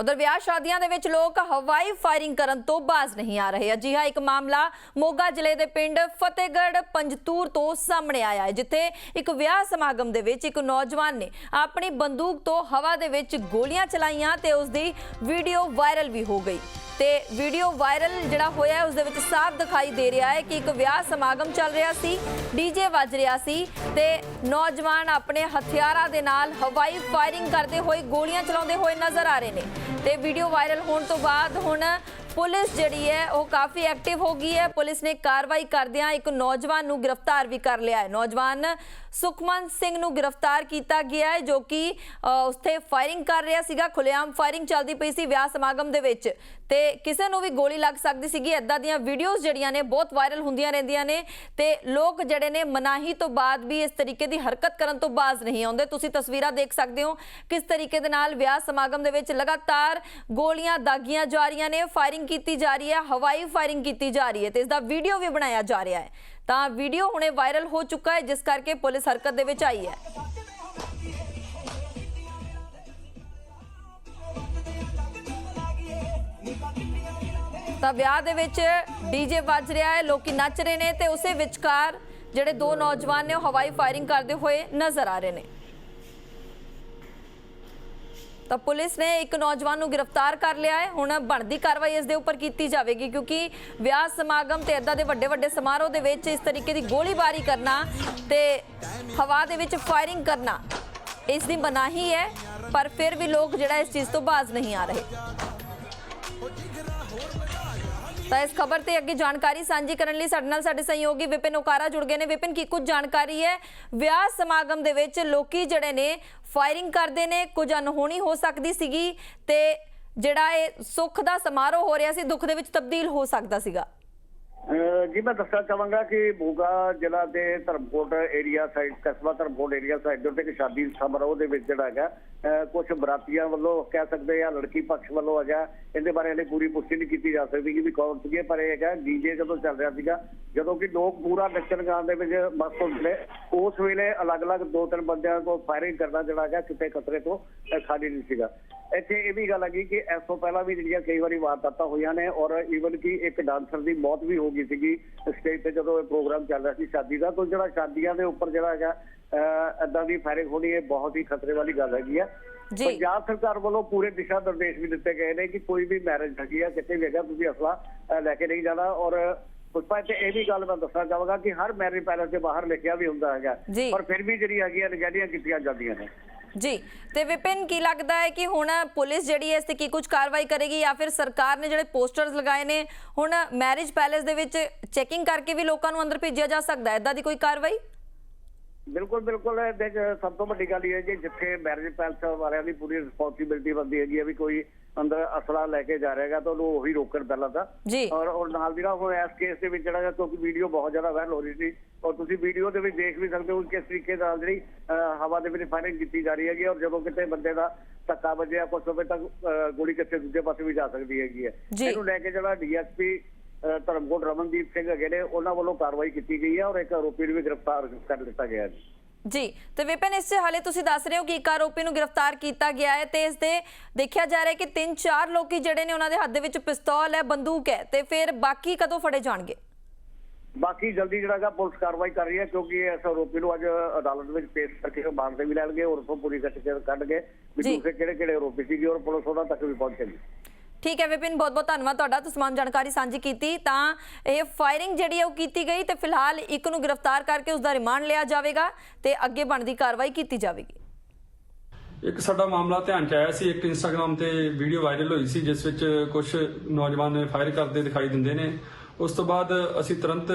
ਉਧਰ ਵਿਆਹ ਸ਼ਾਦੀਆਂ ਦੇ ਵਿੱਚ ਲੋਕ ਹਵਾਈ ਫਾਇਰਿੰਗ ਕਰਨ ਤੋਂ ਬਾਜ਼ ਨਹੀਂ ਆ ਰਹੇ। ਅਜਿਹਾ ਇੱਕ ਮਾਮਲਾ ਮੋਗਾ ਜ਼ਿਲ੍ਹੇ ਦੇ ਪਿੰਡ ਫਤਿਹਗੜ੍ਹ ਪੰਜਤੂਰ ਤੋਂ ਸਾਹਮਣੇ ਆਇਆ ਹੈ, ਜਿੱਥੇ ਇੱਕ ਵਿਆਹ ਸਮਾਗਮ ਦੇ ਵਿੱਚ ਇੱਕ ਨੌਜਵਾਨ ਨੇ ਆਪਣੀ ਬੰਦੂਕ ਤੋਂ ਹਵਾ ਦੇ ਵਿੱਚ ਗੋਲੀਆਂ ਚਲਾਈਆਂ ਤੇ ਉਸ ਦੀ ਵੀਡੀਓ ਵਾਇਰਲ ਵੀ ਹੋ ਗਈ। ਤੇ ਵੀਡੀਓ ਵਾਇਰਲ ਜਿਹੜਾ ਹੋਇਆ ਹੈ ਉਸ ਦੇ ਵਿੱਚ ਸਾਫ਼ ਦਿਖਾਈ ਦੇ ਰਿਹਾ ਹੈ ਕਿ ਇੱਕ ਵਿਆਹ ਸਮਾਗਮ ਚੱਲ ਰਿਹਾ ਸੀ ਡੀਜੇ ਵੱਜ ਰਿਹਾ ਸੀ ਤੇ ਨੌਜਵਾਨ ਆਪਣੇ ਹਥਿਆਰਾਂ ਦੇ ਨਾਲ ਹਵਾਈ ਫਾਇਰਿੰਗ ਕਰਦੇ ਹੋਏ ਗੋਲੀਆਂ ਚਲਾਉਂਦੇ ਹੋਏ ਨਜ਼ਰ ਆ ਰਹੇ ਨੇ। ਤੇ ਵੀਡੀਓ ਵਾਇਰਲ ਹੋਣ ਤੋਂ ਬਾਅਦ ਹੁਣ ਪੁਲਿਸ ਜਿਹੜੀ ਹੈ ਉਹ ਕਾਫੀ ਐਕਟਿਵ ਹੋ ਗਈ ਹੈ। ਪੁਲਿਸ ਨੇ ਕਾਰਵਾਈ ਕਰਦਿਆਂ ਇੱਕ ਨੌਜਵਾਨ ਨੂੰ ਗ੍ਰਿਫਤਾਰ ਵੀ ਕਰ ਲਿਆ ਹੈ। ਨੌਜਵਾਨ ਸੁਖਮਨ ਸਿੰਘ ਨੂੰ ਗ੍ਰਿਫਤਾਰ ਕੀਤਾ ਗਿਆ ਹੈ ਜੋ ਕਿ ਅ, ਉੱਥੇ ਫਾਇਰਿੰਗ ਕਰ ਰਿਹਾ ਸੀਗਾ। ਖੁੱਲੇਆਮ ਫਾਇਰਿੰਗ ਚੱਲਦੀ ਪਈ ਸੀ ਵਿਆਹ ਸਮਾਗਮ ਦੇ ਵਿੱਚ। ਤੇ ਕਿਸੇ ਨੂੰ ਵੀ ਗੋਲੀ ਲੱਗ ਸਕਦੀ ਸੀਗੀ। ਐਦਾਂ ਦੀਆਂ ਵੀਡੀਓਜ਼ ਜਿਹੜੀਆਂ ਨੇ ਬਹੁਤ ਵਾਇਰਲ ਹੁੰਦੀਆਂ ਰਹਿੰਦੀਆਂ ਨੇ ਤੇ ਲੋਕ ਜਿਹੜੇ ਨੇ ਮਨਾਹੀ ਤੋਂ ਬਾਅਦ ਵੀ ਇਸ ਤਰੀਕੇ ਦੀ ਹਰਕਤ ਕਰਨ ਤੋਂ ਬਾਜ਼ ਨਹੀਂ ਆਉਂਦੇ। ਤੁਸੀਂ ਤਸਵੀਰਾਂ ਦੇਖ ਸਕਦੇ ਹੋ ਕਿਸ ਤਰੀਕੇ ਦੇ ਨਾਲ ਵਿਆਹ ਸਮਾਗਮ ਦੇ ਵਿੱਚ ਲਗਾਤਾਰ ਗੋਲੀਆਂ ਦਾਗੀਆਂ ਜਾ ਰਹੀਆਂ ਨੇ। ਫਾਇਰਿੰਗ ਕੀਤੀ ਜਾ ਰਹੀ ਹੈ, ਹਵਾਈ ਫਾਇਰਿੰਗ ਕੀਤੀ ਜਾ ਰਹੀ ਹੈ ਤੇ ਇਸ ਦਾ ਵੀਡੀਓ ਵੀ ਬਣਾਇਆ ਜਾ ਰਿਹਾ ਹੈ। ਤਾਂ ਵੀਡੀਓ ਹੁਣੇ ਵਾਇਰਲ ਹੋ ਚੁੱਕਾ ਹੈ, ਜਿਸ ਕਰਕੇ ਪੁਲਿਸ ਹਰਕਤ ਦੇ ਵਿੱਚ ਆਈ ਹੈ। ਤਾਂ ਵਿਆਹ ਦੇ ਵਿੱਚ ਡੀਜੇ ਵੱਜ ਰਿਹਾ ਹੈ, ਲੋਕੀ ਨੱਚ ਰਹੇ ਨੇ ਤੇ ਉਸੇ ਵਿਚਕਾਰ ਜਿਹੜੇ ਦੋ ਨੌਜਵਾਨ ਨੇ ਉਹ ਹਵਾਈ ਫਾਇਰਿੰਗ ਕਰਦੇ ਹੋਏ ਨਜ਼ਰ ਆ ਰਹੇ ਨੇ। ਤਾਂ ਪੁਲਿਸ ਨੇ ਇੱਕ ਨੌਜਵਾਨ ਨੂੰ ਗ੍ਰਿਫਤਾਰ ਕਰ ਲਿਆ ਹੈ। ਹੁਣ ਬਣਦੀ ਕਾਰਵਾਈ ਇਸ ਦੇ ਉੱਪਰ ਕੀਤੀ ਜਾਵੇਗੀ, ਕਿਉਂਕਿ ਵਿਆਹ ਸਮਾਗਮ ਤੇ ਇਦਾਂ ਦੇ ਵੱਡੇ ਵੱਡੇ ਸਮਾਰੋਹ ਦੇ ਵਿੱਚ ਇਸ ਤਰੀਕੇ ਦੀ ਗੋਲੀਬਾਰੀ ਕਰਨਾ ਤੇ ਹਵਾ ਦੇ ਵਿੱਚ ਫਾਇਰਿੰਗ ਕਰਨਾ ਇਸ ਦੀ ਮਨਾਹੀ ਹੈ, ਪਰ ਫਿਰ ਵੀ ਲੋਕ ਜਿਹੜਾ ਇਸ ਚੀਜ਼ ਤੋਂ ਬਾਜ਼ ਨਹੀਂ ਆ ਰਹੇ। ਤਾਂ ਇਸ ਖਬਰ ਤੇ ਅੱਗੇ ਜਾਣਕਾਰੀ ਸਾਂਝੀ ਕਰਨ ਲਈ ਸਾਡੇ ਨਾਲ ਸਾਡੇ ਸਹਿਯੋਗੀ ਵਿਪਿਨ ਓਕਾਰਾ ਜੁੜ ਗਏ ਨੇ। ਵਿਪਿਨ, ਕੀ ਕੁਝ ਜਾਣਕਾਰੀ ਹੈ? ਵਿਆਹ ਸਮਾਗਮ ਦੇ ਵਿੱਚ ਲੋਕੀ ਜਿਹੜੇ ਨੇ ਫਾਇਰਿੰਗ ਕਰਦੇ ਨੇ। ਕੁਝ ਅਨਹੋਣੀ ਹੋ ਸਕਦੀ ਸੀਗੀ ਤੇ ਜਿਹੜਾ ਇਹ ਸੁੱਖ ਦਾ ਸਮਾਰੋਹ ਹੋ ਰਿਹਾ ਸੀ, ਦੁੱਖ ਦੇ ਵਿੱਚ ਤਬਦੀਲ ਹੋ ਸਕਦਾ ਸੀਗਾ। ਜੀ, ਮੈਂ ਦੱਸਣਾ ਚਾਹਾਂਗਾ ਕਿ ਮੋਗਾ ਜ਼ਿਲ੍ਹਾ ਦੇ ਧਰਮਕੋਟ ਏਰੀਆ ਸਾਈਡ ਕਸਬਾ ਧਰਮਕੋਟ ਏਰੀਆ ਸਾਈਡ ਦੇ ਉੱਤੇ ਇੱਕ ਸ਼ਾਦੀ ਸਮਾਰੋਹ ਦੇ ਵਿੱਚ ਜਿਹੜਾ ਹੈਗਾ ਕੁਝ ਬਰਾਤੀਆਂ ਵੱਲੋਂ ਕਹਿ ਸਕਦੇ ਆ, ਲੜਕੀ ਪੱਖ ਵੱਲੋਂ ਹੈਗਾ, ਇਹਦੇ ਬਾਰੇ ਹਲੇ ਪੂਰੀ ਪੁਸ਼ਟੀ ਨਹੀਂ ਕੀਤੀ ਜਾ ਸਕਦੀ ਕਿ ਵੀ ਕੌਣ ਸੀਗੇ, ਪਰ ਇਹ ਹੈਗਾ ਡੀਜੇ ਜਦੋਂ ਚੱਲ ਰਿਹਾ ਸੀਗਾ, ਜਦੋਂ ਕਿ ਲੋਕ ਪੂਰਾ ਨੱਚਣ ਗਾਉਣ ਦੇ ਵਿੱਚ ਮਸਤ ਹੁੰਦੇ ਨੇ। ਉਸ ਵੇਲੇ ਅਲੱਗ-ਅਲੱਗ ਦੋ ਤਿੰਨ ਬੰਦਿਆਂ ਕੋਲ ਫਾਇਰਿੰਗ ਕਰਨਾ ਜਿਹੜਾ ਹੈਗਾ ਕਿਤੇ ਖਤਰੇ ਤੋਂ ਖਾਲੀ ਨਹੀਂ ਸੀਗਾ। ਇੱਥੇ ਇਹ ਵੀ ਗੱਲ ਹੈਗੀ ਕਿ ਇਸ ਤੋਂ ਪਹਿਲਾਂ ਵੀ ਜਿਹੜੀਆਂ ਕਈ ਵਾਰੀ ਵਾਰਦਾਤਾਂ ਹੋਈਆਂ ਨੇ ਔਰ ਈਵਨ ਕਿ ਇੱਕ ਡਾਂਸਰ ਦੀ ਮੌਤ ਵੀ ਹੋ ਗਈ ਸੀਗੀ। ਸਟੇਜ ਤੇ ਜਦੋਂ ਇਹ ਪ੍ਰੋਗਰਾਮ ਚੱਲ ਰਿਹਾ ਸੀ ਸ਼ਾਦੀ ਦਾ ਤਾਂ ਜਿਹੜਾ ਸ਼ਾਦੀਆਂ ਦੇ ਉੱਪਰ ਜਿਹੜਾ ਹੈਗਾ ਇਦਾਂ ਦੀ ਫਾਇਰਿੰਗ ਹੋਣੀ ਇਹ ਬਹੁਤ ਹੀ ਖਤਰੇ ਵਾਲੀ ਗੱਲ ਹੈਗੀ ਆ। ਜੀ। ਪੰਜਾਬ ਸਰਕਾਰ ਵੱਲੋਂ ਪੂਰੇ ਦਿਸ਼ਾ ਨਿਰਦੇਸ਼ ਵੀ ਦਿੱਤੇ ਗਏ ਨੇ ਕਿ ਕੋਈ ਵੀ ਮੈਰਿਜ ਹੈਗੀ ਆ ਕਿਤੇ ਵੀ ਹੈਗਾ ਤੁਸੀਂ ਅਸਲਾ ਲੈ ਕੇ ਨਹੀਂ ਜਾਣਾ ਔਰ ਪੁਸ਼ਪਾ ਤੇ ਇਹ ਵੀ ਗੱਲ ਮੈਂ ਦੱਸਣਾ ਚਾਹਾਂਗਾ ਕਿ ਹਰ ਮੈਰਿਜ ਪੈਲੇਸ ਦੇ ਬਾਹਰ ਲਿਖਿਆ ਵੀ ਹੁੰਦਾ ਹੈਗਾ। ਪਰ ਫਿਰ ਵੀ ਜਿਹੜੀ ਹੈਗੀ ਆ ਨਗਹਿਲੀਆਂ ਕੀਤੀਆਂ ਜਾਂਦੀਆਂ ਨੇ। ਜੀ ਤੇ ਵਿਪਿਨ ਕੀ ਲੱਗਦਾ ਹੈ ਕਿ ਹੁਣ ਪੁਲਿਸ ਜਿਹੜੀ ਹੈ ਇਸ ਤੇ ਕੀ ਕੁਝ ਕਾਰਵਾਈ ਕਰੇਗੀ ਜਾਂ ਫਿਰ ਸਰਕਾਰ ਨੇ ਜਿਹੜੇ ਪੋਸਟਰਸ ਲਗਾਏ ਨੇ ਹੁਣ ਮੈਰਿਜ ਪੈਲੇਸ ਦੇ ਵਿੱਚ ਚੈਕਿੰਗ ਕਰਕੇ ਵੀ ਲੋਕਾਂ ਨੂੰ ਅੰਦਰ ਭੇਜਿਆ ਜਾ ਸਕਦਾ ਹੈ? ਇਦਾਂ ਦੀ ਕੋਈ ਕਾਰਵਾਈ? ਬਿਲਕੁਲ ਬਿਲਕੁਲ ਇਹਦੇ 'ਚ ਸਭ ਤੋਂ ਵੱਡੀ ਗੱਲ ਇਹ ਹੈ ਕਿ ਜਿੱਥੇ ਮੈਰਿਜ ਪੈਲਸ ਵਾਲਿਆਂ ਦੀ ਪੂਰੀ ਰਿਸਪੌਂਸਿਬਿਲਟੀ ਬਣਦੀ ਹੈਗੀ ਹੈ ਵੀ ਕੋਈ ਅੰਦਰ ਅਸਲਾ ਲੈ ਕੇ ਜਾ ਰਿਹਾਗਾ ਤਾਂ ਉਹਨੂੰ ਉਹੀ ਰੋਕਣ ਪਹਿਲਾਂ ਤਾਂ। ਜੀ। ਔਰ ਔਰ ਨਾਲ ਦੀ ਨਾਲ ਹੁਣ ਇਸ ਕੇਸ ਦੇ ਵਿੱਚ ਜਿਹੜਾ ਕਿਉਂਕਿ ਵੀਡੀਓ ਬਹੁਤ ਜ਼ਿਆਦਾ ਵਾਇਰਲ ਹੋ ਰਹੀ ਸੀ ਔਰ ਤੁਸੀਂ ਵੀਡੀਓ ਦੇ ਵਿੱਚ ਦੇਖ ਵੀ ਸਕਦੇ ਹੋ ਕਿਸ ਤਰੀਕੇ ਨਾਲ ਜਿਹੜੀ ਹਵਾ ਦੇ ਵਿੱਚ ਫਾਇਰਿੰਗ ਕੀਤੀ ਜਾ ਰਹੀ ਹੈਗੀ ਔਰ ਜਦੋਂ ਕਿਤੇ ਬੰਦੇ ਦਾ ਧੱਕਾ ਵੱਜਿਆ ਕੁਝ ਸਮੇਂ ਤੱਕ ਗੋਲੀ ਕਿਸੇ ਦੂਜੇ ਪਾਸੇ ਵੀ ਜਾ ਸਕਦੀ ਹੈਗੀ ਹੈ। ਇਹਨੂੰ ਲੈ ਕੇ ਜਿਹੜਾ ਡੀਐਸਪੀ ਧਰਮਕੋਟ ਰਮਨਦੀਪ ਸਿੰਘ ਹੈਗੇ ਨੇ ਉਹਨਾਂ ਵੱਲੋਂ ਕਾਰਵਾਈ ਕੀਤੀ ਗਈ ਹੈ ਔਰ ਇੱਕ ਆਰੋਪੀ ਨੂੰ ਵੀ ਗ੍ਰਿਫਤਾਰ ਕਰ ਲਿੱਤਾ ਗਿਆ ਹੈ। ਜੀ ਤੇ ਵਿਪਿਨ ਇਸ 'ਚ ਹਾਲੇ ਤੁਸੀਂ ਦੱਸ ਰਹੇ ਹੋ ਕਿ ਇੱਕ ਆਰੋਪੀ ਨੂੰ ਗ੍ਰਿਫਤਾਰ ਕੀਤਾ ਗਿਆ ਹੈ ਤੇ ਇਸ ਦੇ ਦੇਖਿਆ ਜਾ ਰਿਹਾ ਹੈ ਕਿ ਤਿੰਨ ਚਾਰ ਲੋਕੀ ਜਿਹੜੇ ਨੇ ਉਹਨਾਂ ਦੇ ਹੱਥ ਦੇ ਵਿੱਚ ਪਿਸਤੌਲ ਹੈ ਬੰਦੂਕ ਹੈ ਤੇ ਫਿਰ ਬਾਕੀ ਕਦੋਂ ਫੜੇ ਜਾਣਗੇ ਬਾਕੀ ਜਲਦੀ ਜਿਹੜਾ ਹੈਗਾ ਪੁਲਿਸ ਕਾਰਵਾਈ ਕਰ ਰਹੀ ਹੈ ਕਿਉਂਕਿ ਇਸ ਆਰੋਪੀ ਨੂੰ ਅੱਜ ਅਦਾਲਤ ਵਿੱਚ ਪੇਸ਼ ਕਰਕੇ ਉਹ ਬਾਂਦੇ ਵੀ ਲੈਣਗੇ ਔਰ ਉਸੋਂ ਪੂਰੀ ਕੱਟ ਕੇ ਕੱਢ ਕੇ ਵੀ। ਦੂਸਰੇ ਕਿਹੜੇ ਕਿਹੜੇ ਆਰੋਪੀ ਸੀਗੇ ਔਰ ਪੁਲਿਸ ਉਹਨਾਂ ਤੱਕ ਵੀ ਪਹੁੰਚੇਗੀ ਠੀਕ ਹੈ ਵਿਪਿਨ, ਬਹੁਤ ਬਹੁਤ ਧੰਨਵਾਦ ਤੁਹਾਡਾ, ਤੁਸੀਂ ਤਮਾਮ ਜਾਣਕਾਰੀ ਸਾਂਝੀ ਕੀਤੀ। ਤਾਂ ਇਹ ਫਾਇਰਿੰਗ ਜਿਹੜੀ ਹੈ ਉਹ ਕੀਤੀ ਗਈ ਤੇ ਫਿਲਹਾਲ ਇੱਕ ਨੂੰ ਗ੍ਰਿਫਤਾਰ ਕਰਕੇ ਉਸ ਦਾ ਰਿਮਾਂਡ ਲਿਆ ਜਾਵੇਗਾ ਤੇ ਅੱਗੇ ਬਣਦੀ ਕਾਰਵਾਈ ਕੀਤੀ ਜਾਵੇਗੀ। ਇੱਕ ਸਾਡਾ ਮਾਮਲਾ ਧਿਆਨ ਚ ਆਇਆ ਸੀ, ਇੱਕ ਇੰਸਟਾਗ੍ਰam ਤੇ ਵੀਡੀਓ ਵਾਇਰਲ ਹੋਈ ਸੀ, ਜਿਸ ਵਿੱਚ ਕੁਝ ਨੌਜਵਾਨ ਫਾਇਰ ਕਰਦੇ ਦਿਖਾਈ ਦਿੰਦੇ ਨੇ। ਉਸ ਤੋਂ ਬਾਅਦ ਅਸੀਂ ਤੁਰੰਤ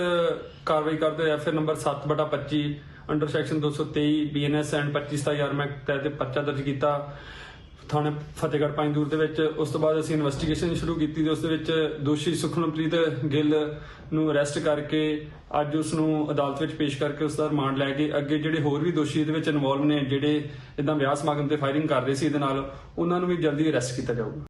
ਕਾਰਵਾਈ ਕਰਦੇ ਹੋਏ FIR number 7/25 under section 223 BNS and 25 ਆਰਮੈਕ ਤਹਿਤ ਪਰਚਾ ਦਰਜ ਕੀਤਾ। ਥਾਣੇ ਫਤਿਹਗੜ੍ਹ ਪੰਜਦੂਰ ਦੇ ਵਿੱਚ। ਉਸ ਤੋਂ ਬਾਅਦ ਅਸੀਂ ਇਨਵੈਸਟੀਗੇਸ਼ਨ ਸ਼ੁਰੂ ਕੀਤੀ ਤੇ ਉਸ ਦੇ ਵਿੱਚ ਦੋਸ਼ੀ ਸੁਖਮਨਪ੍ਰੀਤ ਗਿੱਲ ਨੂੰ ਅਰੈਸਟ ਕਰਕੇ ਅੱਜ ਉਸ ਨੂੰ ਅਦਾਲਤ ਵਿੱਚ ਪੇਸ਼ ਕਰਕੇ ਉਸ ਦਾ ਰਿਮਾਂਡ ਲੈ ਕੇ ਅੱਗੇ ਜਿਹੜੇ ਹੋਰ ਵੀ ਦੋਸ਼ੀ ਇਹਦੇ ਵਿੱਚ ਇਨਵੋਲਵ ਨੇ, ਜਿਹੜੇ ਇਦਾਂ ਵਿਆਹ ਸਮਾਗਮ ਤੇ ਫਾਇਰਿੰਗ ਕਰ ਰਹੇ ਸੀ ਇਹਦੇ ਨਾਲ, ਉਹਨਾਂ ਨੂੰ ਵੀ ਜਲਦੀ ਅਰੈਸਟ ਕੀਤਾ ਜਾਊਗਾ।